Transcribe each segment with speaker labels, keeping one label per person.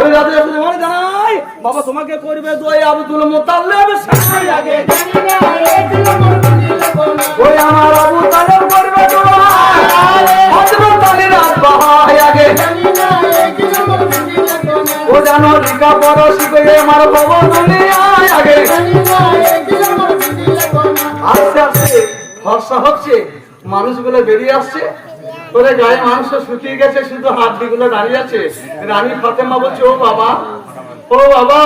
Speaker 1: ওরে রাতে রাতে মানে জানাই বাবা তোমাকে করবে দোয়া, আব্দুল মুতাল্লিব সাথে আগে। ওই আমার আবু তালেব করবে দোয়া হযরত আব্বা হয় আগে। ও জানো লিখা পড়া শিখে আমার বাবা দুনিয়ায় আগে। আস্তে আস্তে ফর্সা হচ্ছে, মানুষগুলো বেরিয়ে আসছে। ওরে গায়ে মাংস শুকিয়ে গেছে শুধু হাড্ডিগুলো দাঁড়িয়ে আছে। রানী ফাতেমা বলছে ও বাবা ও বাবা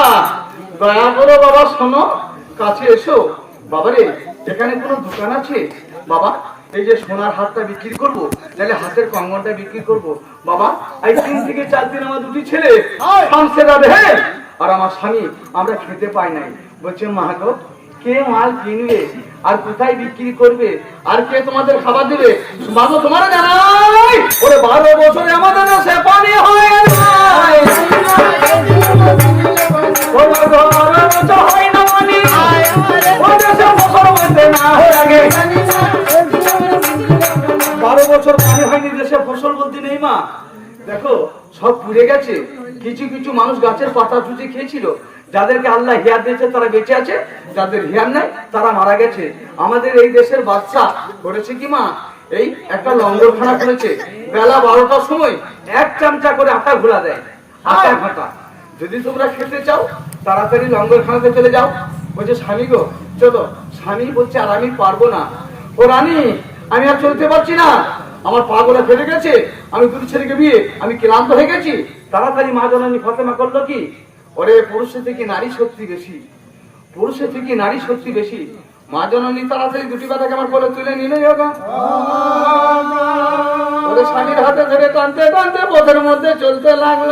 Speaker 1: দয়া করো বাবা শোনো কাছে এসো। বাবারে এখানে কোনো দোকান আছে? বাবা এই যে সোনার হাতটা বিক্রি করব তাহলে হাতের কঙ্গনটা বিক্রি করব। বাবা এই তিন থেকে চার দিন আমার দুটি ছেলে। আর আমার স্বামী আমরা খেতে পাই নাই। বলছে মা গো কে মাল কিনবে? আর কোথায় বিক্রি করবে? আর কে তোমাদের খাবার দেবে? বাবু তোমার জানাই ওরে বারো বছরে আমাদের বছর পানি হয়নি দেশে ফসল বলতে নেই মা। দেখো, সব পুড়ে গেছে। কিছু কিছু মানুষ গাছের পাতা চুচে খেয়েছিল। যাদেরকে আল্লাহ হিয়ার দিয়েছে তারা বেঁচে আছে যাদের হিয়ার নাই তারা মারা গেছে। আমাদের এই দেশের বাচ্চা করেছে কি মা? এই একটা লঙ্গরখানা করেছে বেলা বারোটার সময় এক চামচা করে আটা ঘোলা দেয় আটা ঘাটা যদি তোমরা খেতে চাও তাড়াতাড়ি লঙ্গরখানাতে চলে যাও। বলছে স্বামী গো চলো। স্বামী বলছে আর আমি পারব না। ও রানী আমি আর চলতে পারছি না। আমার পা গোলা ফেলে গেছে। আমি দুটো ছেলেকে বিয়ে আমি ক্লান্ত হয়ে গেছি। তাড়াতাড়ি মা জননী ফতেমা করল কি? ওরে পুরুষের থেকে নারী শক্তি বেশি। পুরুষের থেকে নারী শক্তি বেশি। মা জননী, তাড়াতাড়ি দুটি কথাকে আমার কোলে তুলে নিলে ওরে, স্বামীর হাতে ধরে টানতে টানতে পথের মধ্যে চলতে লাগল।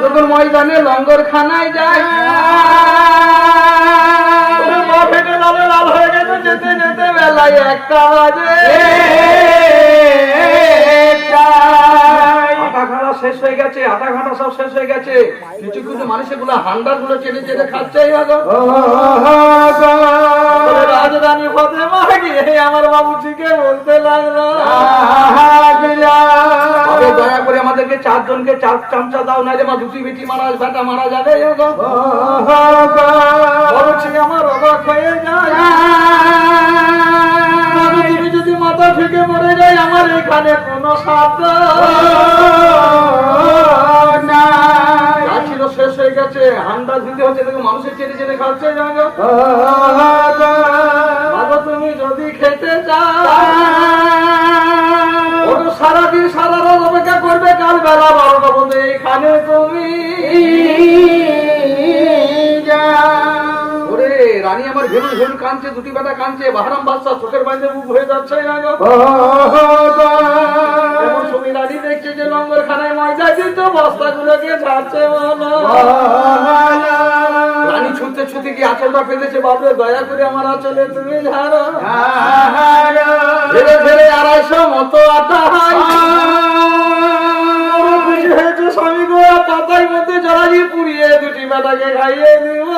Speaker 1: যখন ময়দানে লঙ্গর খানায় যায় লাল হয়ে গেছে, যেতে যেতে বেলায় একটা বাজে। শেষ হয়ে গেছে আটা ঘাটা সব শেষ হয়ে গেছে। কিছু কিছু মানুষেরগুলো হান্ডারগুলো চেনে চেনে খাচ্ছে রাজধানী ফতেমা গিয়ে আমার বাবুজিকে বলতে লাগল। দয়া করে আমাদেরকে চারজনকে চার চামচা দাও নাহলে মা দুটি বেটি মারা বেটা মারা যাবে আমার অবাক হয়ে যায়। মাথা থেকে মরে যাই, আমার এখানে কোনো শব্দ ছিল শেষ হয়ে গেছে মানুষের খাচ্ছে তুমি যদি খেতে চাও সারাদিন সারা রাত অপেক্ষা করবে কাল বেলা বারোটা পর্যন্ত এইখানে তুমি। ভেলুন ভেলুন কাঁদছে দুটি বেটা কাঁদছে বাহারাম বাদশা চোখের বাইরে মুখ হয়ে যাচ্ছে না গো। সময় রানী দেখছে যে লঙ্গর খানায় ময়দা দিত বস্তাগুলোকে বলো। রানী ছুটতে ছুটতে গিয়ে আঁচলটা ফেলেছে বাবরে দয়া করে আমার আঁচলে তুমি ঝাড়ো। ধীরে ধীরে আড়াইশো মতো আটা স্বামী গো পাতার মধ্যে জড়ালি পুড়িয়ে দুটি বেটাকে খাইয়ে দিব।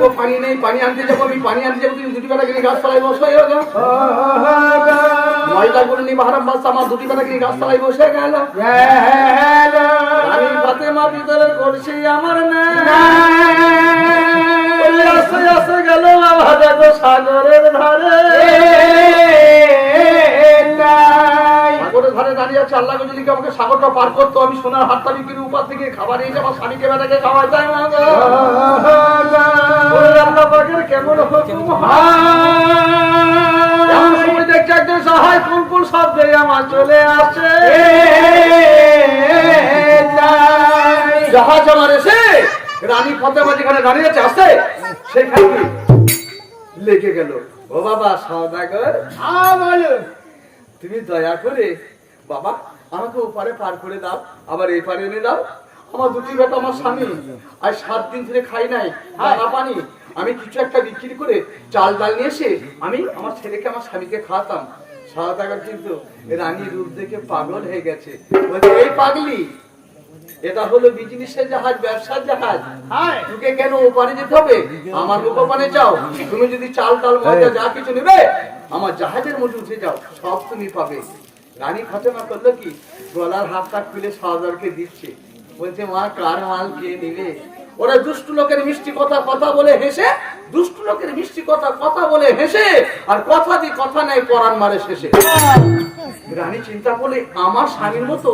Speaker 1: গো, পানি নেই পানি আনতে যাব আমি পানি আনতে যাব তুমি দুটি বেলা কিনে গাছপালায় বসে গেল। ময়দা করে নি মহারাম বাস আমার দুটি বেলা কিনে গাছপালায় বসে গেল। আমি ফাতেমা ভিতরে করছি আমার না। ওই আস্তে আস্তে গেল সাগরের ধারে। আছে আল্লাহ যদি আমাকে সাগরটা পার করতো? আমি সোনার হাতটা বিক্রি উপার থেকে খাবার নিয়ে যাব স্বামীকে বেটাকে যায় না আল্লাহ পাকের কেমন হুকুম হয়? এমন সময় দেখছি একজন সহায় ফুল ফুল আমার চলে আসে জাহাজ আমার এসে রানী ফতেমা যেখানে দাঁড়িয়ে আসে সেখানে লেগে গেল। ও বাবা সওদাগর তুমি দয়া করে বাবা আমাকে ওপারে পার করে দাও আবার এই পারে এনে দাও। আমার দুটি বেটা আমার স্বামী। আর সাত দিন ধরে খাই নাই দানা পানি। আমি কিছু একটা বিক্রি করে চাল ডাল নিয়ে এসে আমি আমার ছেলেকে আমার স্বামীকে খাওয়াতাম। সওদাগর কিন্তু রানী রূপ দেখে পাগল হয়ে গেছে। এই পাগলি এটা হলো বিজনেসের জাহাজ ব্যবসার জাহাজ। তোকে কেন ওপারে যেতে হবে? আমার লোক ওপারে যাও। তুমি যদি চাল টাল মজা যা কিছু নেবে আমার জাহাজের মধ্যে উঠে যাও। সব তুমি পাবে। রানী ফাতেমা করল কি? গলার হাতটা খুলে সহদরকে দিচ্ছে। বলছে, মা, কার মাল কে নিবে ওরা দুষ্ট লোকের মিষ্টি কথা কথা বলে হেসে, দুষ্ট লোকের মিষ্টি কথা কথা বলে হেসে, আর কথা দিয়ে কথা নেই, পরাণ মারে শেষে। রানী চিন্তা করলে, আমার স্বামীর মতো,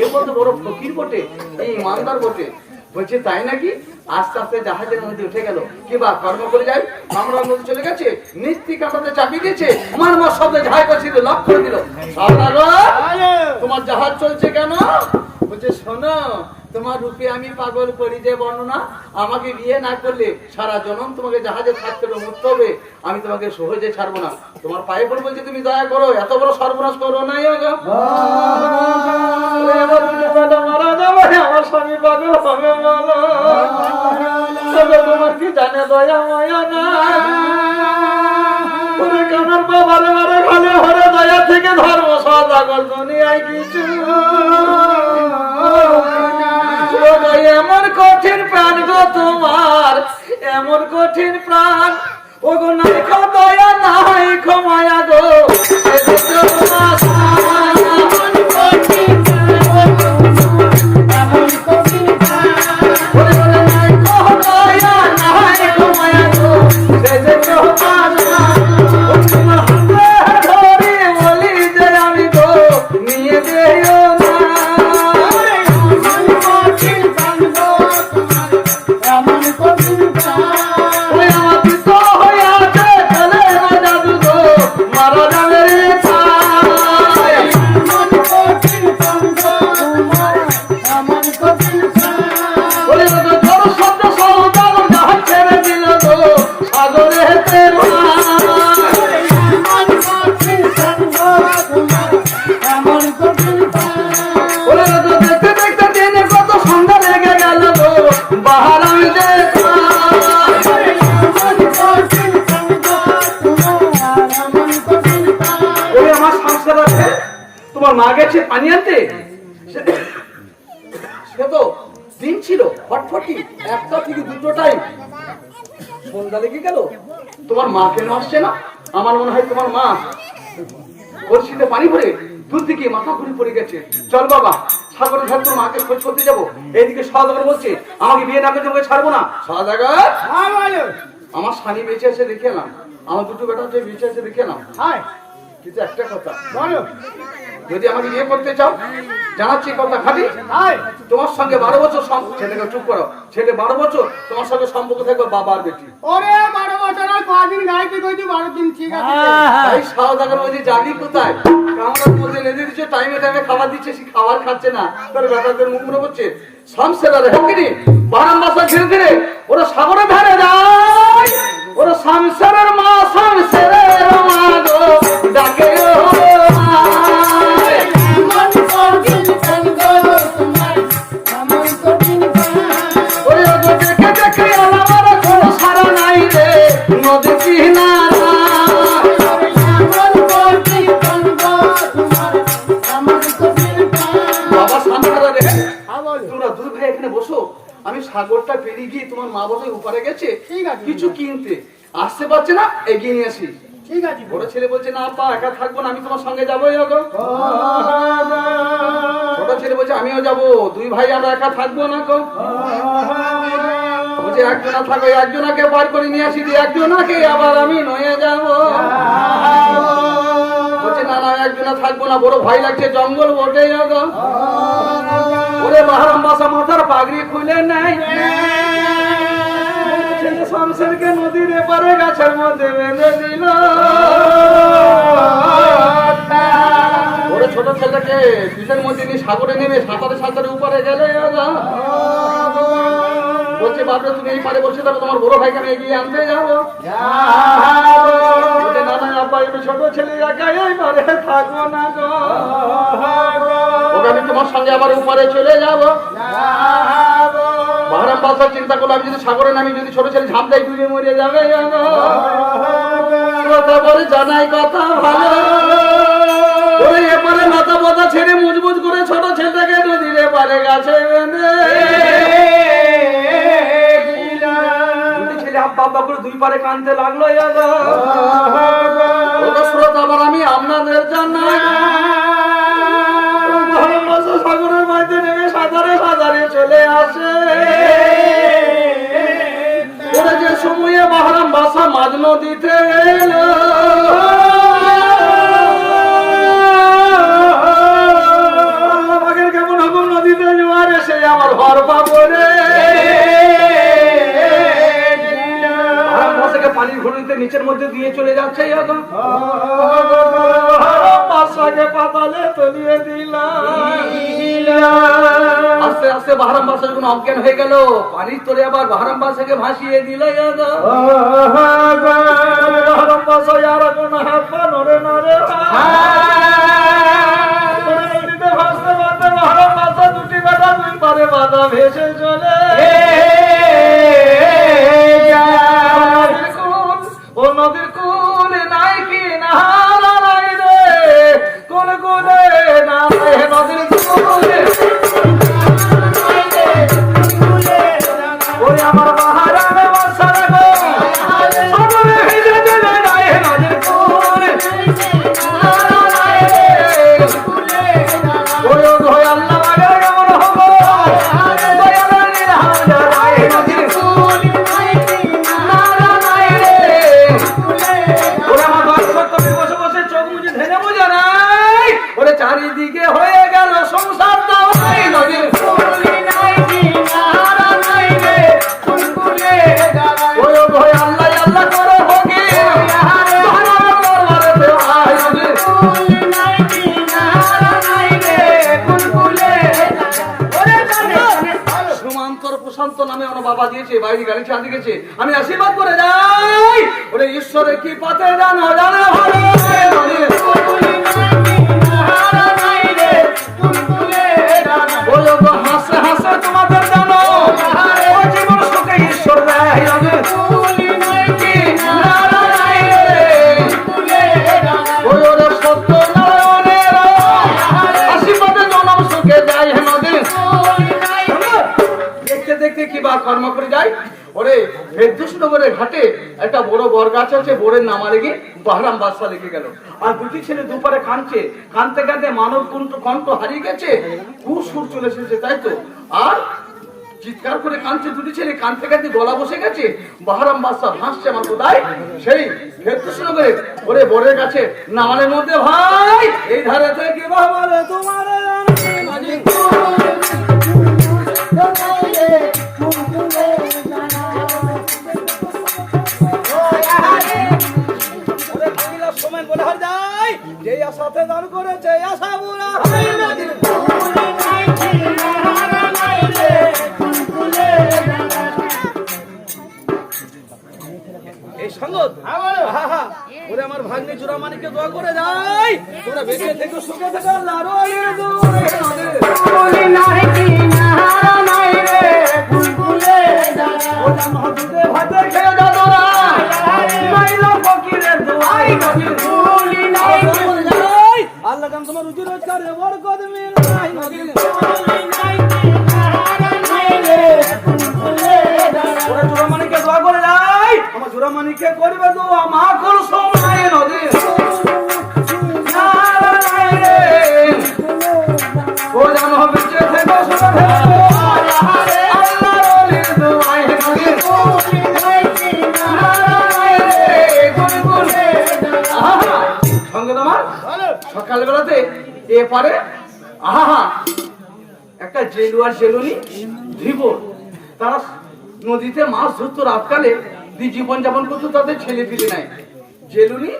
Speaker 1: এ কত বড় ফকির বটে, এই ইমানদার বটে। বলছে তাই নাকি? আস্তে আস্তে জাহাজের মধ্যে উঠে গেল। কিবা কর্ম করে যাই? আমরা মধ্যে চলে গেছে নিস্তি কাটাতে চাপি গেছে আমার মার শব্দে ঝাই কাছিল লক করে দিল। তোমার জাহাজ চলছে কেন? বলছে শোনো তোমার রূপে আমি পাগল করি যে বর্ণনা। আমাকে বিয়ে না করলে সারা জনম তোমাকে জাহাজে থাকতে হবে মরতে হবে। আমি তোমাকে সহজে ছাড়বো না। তোমার পায়ে পড়ে বলছে তুমি দয়া করো এত বড় সর্বনাশ করো না মারা যাবে আমার স্বামী পাগল হবে বলো তোমার কি জানে দয়া মায়া না। কানার বাবারে হরে দয়া থেকে ধর্ম সদাগর দুনিয়ায় কিছু এমন কঠিন প্রাণ গো তোমার এমন কঠিন প্রাণ। ও গো নাই কত নাই তোমার পানি আনতে? সে- তো দিন ছিল ফটফটি একটা থেকে দুটো টাইম সন্ধ্যা লেগে গেল। তোমার মা কেন আসছে না? আমার মনে হয় তোমার মা বলছিতে পানি ভরে দূর থেকে মাথা ঘুরে পড়ে গেছে। চল বাবা সাগরের ধার তোর মাকে খোঁজ করতে যাব। এইদিকে সদাগর বলছে আমাকে বিয়ে না করে তোমাকে ছাড়বো না। সদাগর আমার স্বামী বেঁচে আছে দেখে এলাম। আমার দুটো বেটা বেঁচে আছে দেখে এলাম। কিন্তু একটা কথা যদি আমাকে বিয়ে করতে চাও জানাচ্ছি কথা খালি। তোমার সঙ্গে বারো বছর ছেলেকে চুপ করো। ছেলে বারো বছর তোমার সঙ্গে সম্পর্ক থাকবে বাবার বেটি।
Speaker 2: ওরে বারো বছর আর কদিন গাইতে কইতে বারো দিন ঠিক আছে?
Speaker 1: সাউদাগর বলছি যাবি কোথায়? কামড়ার মধ্যে দিচ্ছে টাইমে টাইমে খাবার দিচ্ছে সে খাবার খাচ্ছে না। তার মুখ মুড়ে করছে হেকিনি বারাম বাসা ধীরে ধীরে ওরা সাগরে ধারে যায়। ওরা শামসেরের মা শামসেরের মা গো ডাকে। সাগরটা পেরিয়ে গিয়ে তোমার মা বলে উপরে গেছে
Speaker 2: ঠিক আছে।
Speaker 1: কিছু কিনতে। আসতে পারছে না এগিয়ে নিয়ে আসি।
Speaker 2: ঠিক আছে
Speaker 1: বড় ছেলে বলছে না পা একা থাকব না আমি তোমার সঙ্গে যাব গো ছোট ছেলে বলছে আমিও যাব দুই ভাই আমরা একা থাকব না গো বলছে একজনা থাকো একজনাকে বার করে নিয়ে আসি দিয়ে একজনাকে আবার আমি নয়ে যাব। বলছে না না একজনা থাকব না বড় ভয় লাগছে জঙ্গল বটে গো ওরে বাহারাম বাসা মাথার পাগড়ি খুলে নাই ছেলে শামসেরকে নদীর এপারে গাছের মধ্যে বেঁধে দিল। ছোট মধ্যে নিয়ে সাগরে নেমে সাঁতারে সাঁতারে উপরে গেলে। বলছে বাপরে তুমি এই পারে বসে থাকো তোমার বড় ভাইকে আমি এগিয়ে আনতে যাব। বলছে, না না আব্বা ছোট ছেলে এই পারে না আমি তোমার সঙ্গে আবার উপরে চলে যাব। বাহারাম বাসার চিন্তা করল, আমি যদি সাগরে নামি, যদি ছোট ছেলে ঝাঁপ দেয়, ডুবে মরে যাবে। কথা বলে জানাই কথা ভালো। এপারে মাথা মাথা ছেড়ে মজবুত করে ছোট ছেলেটাকে নদীর এপারে গাছে দুই পারে কানতে লাগল শ্রোতা আবার আমি আপনাদের জানাই। সাগরের মাঝে নেমে সাঁতারে সাঁতারে চলে আসে। ওরা যে সময়ে মহারাম বাসা মাঝ নদীতে কেমন নদীতে আমার পানির ঘড়িতে
Speaker 3: নিচের মধ্যে দিয়ে চলে যাচ্ছে
Speaker 1: বাসাকে পাতালে তলিয়ে দিলাম।
Speaker 3: আস্তে আস্তে বাহারাম বাসার কোন অজ্ঞান হয়ে গেল। পানির তোরে আবার বাহারাম বাসাকে ভাসিয়ে দিল বাহারাম
Speaker 1: বাসা আর কোন হাত পা নড়ে সুমান্তর প্রশান্ত নামে আমার বাবা দিয়েছে, বাইরে গাড়ি চাঁদ গেছে। আমি আশীর্বাদ করে যাই। ওরে ঈশ্বরের কি পাতে জানো জানো ভালো। নগরের ঘাটে একটা বড় বর গাছ আছে, বোরের নামা লেগে বাহরাম বাদশা লেগে গেল। আর দুটি ছেলে দুপারে কাঁদছে কাঁদতে কাঁদতে মানব কণ্ঠ কণ্ঠ হারিয়ে গেছে সুর চলে এসেছে, তাই তো? আর চিৎকার করে কাঁদছে দুটি ছেলে, কাঁদতে কাঁদতে গলা বসে গেছে বাহারাম বাদশা ভাসছে আমার কোথায়? সেই নগরে ওরে বরের কাছে, নামালের মধ্যে, ভাই, এই ধারে থেকে বাবা তোমার বলে যায় যে দান করেছে আশা বুড়া হয় না আমার ভাগ্নে চূড়ামানিকে দোয়া করে যাই। তোমরা বেঁচে থেকে, সুখে থেকে ভাতে খেয়ে যা আল্লাহ কাম তোমার রুজি রোজগারে বরকত মিল নাই নদীর ওরা চূড়ামানিকে দোয়া করে যাই আমার চূড়ামানিকে করবে দোয়া মা এপারে আহা একটা জেলু আর জেলুনি ধীবর তারা নদীতে মাছ ধরতো রাতকালে দি জীবন যাপন করতো তাদের ছেলে পিলে নাই। জেলুনি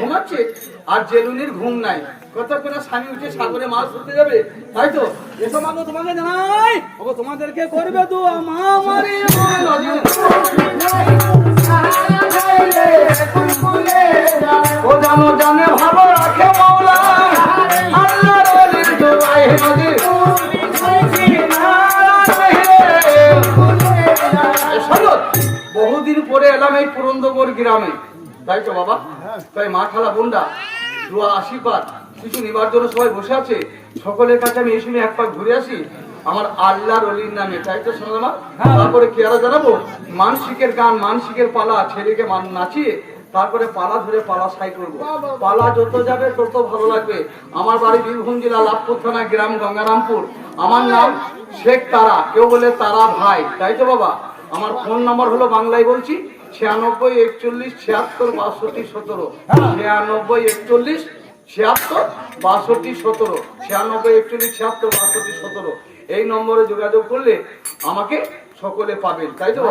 Speaker 1: ঘুমাচ্ছে আর জেলুনির ঘুম নাই। করে স্বামী উঠে সাগরে মাছ ধরতে যাবে। তাই তো? এসো মাগো তোমাকে জানাই। ওগো তোমাদেরকে করবে তো নদীর বহুদিন পরে এলাম এই পুরন্দপুর গ্রামে। তাই তো বাবা? তাই মা খালা বোনরা দোয়া আশীর্বাদ। কিছু নিবার জন্য সবাই বসে আছে। সকলের কাছে আমি এই সময় এক পাক ঘুরে আসি। আমার আল্লাহর অলির নামে তাই তো শোনো মা? তারপরে কি আরও জানাব? মানসিকের গান মানসিকের পালা ছেলেকে মান- নাচিয়ে তারপরে পালা ধরে পালা সাই করব। পালা যত যাবে তত ভালো লাগবে। আমার বাড়ি বীরভূম জেলা লাভপুর থানা গ্রাম গঙ্গারামপুর। আমার নাম শেখ তারা। কেউ বলে তারা ভাই। তাই তো বাবা? আমার ফোন নাম্বার হলো বাংলায় বলছি ছিয়ানব্বই একচল্লিশ ছিয়াত্তর বাষট্টি সতেরো। ছিয়ানব্বই একচল্লিশ ছিয়াত্তর বাষট্টি সতেরো। ছিয়ানব্বই একচল্লিশ ছিয়াত্তর বাষট্টি সতেরো। এই নম্বরে যোগাযোগ করলে আমাকে সকলে পাবেন তাই তো?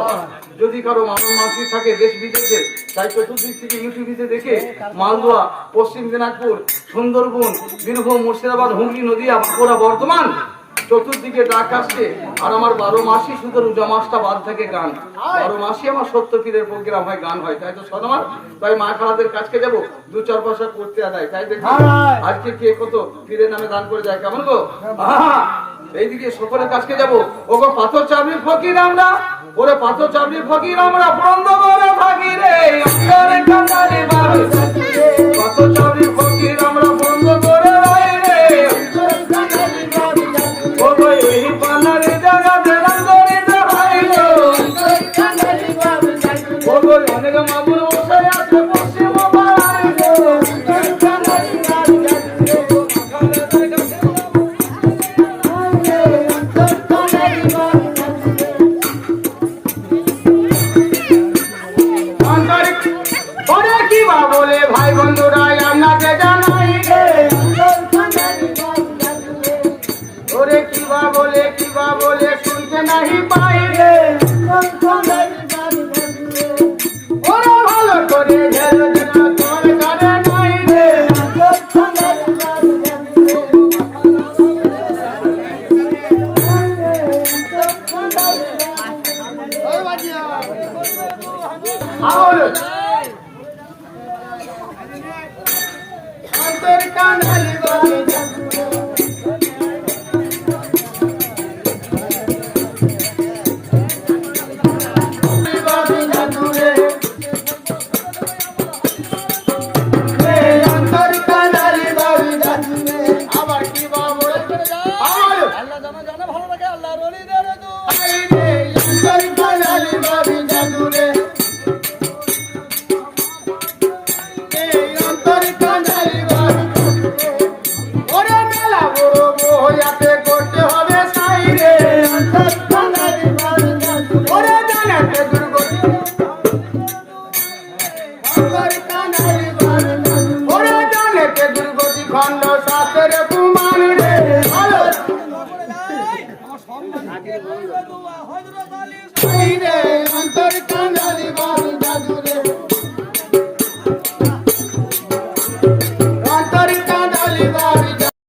Speaker 1: যদি কারও মানব মানসিক থাকে দেশ বিদেশে তাই চতুর্দিক থেকে ইউটিউবিতে দেখে মালদোয়া পশ্চিম দিনাজপুর সুন্দরবন বীরভূম মুর্শিদাবাদ হুগলি নদীয়া বাঁকুড়া বর্ধমান চতুর্দিকে ডাক আসছে। আর আমার বারো মাসই শুধু রোজা মাসটা বাদ থাকে গান। বারো মাসই আমার সত্য পীরের প্রোগ্রাম হয় গান হয় তাই তো সদমার তাই মা খালাদের কাছকে যাব দু চার পয়সা করতে আদায় তাই দেখি? আজকে কে কত পীরের নামে দান করে যায় কেমন গো? আহা, এইদিকে সকলের কাছকে যাব। ওগো পাথর চাবড়ি ফকির আমরা, ওরে পাথর চাবড়ি ফকির আমরা, বন্ধ করে থাকি রে। পাথর চাবড়ি কান্দালি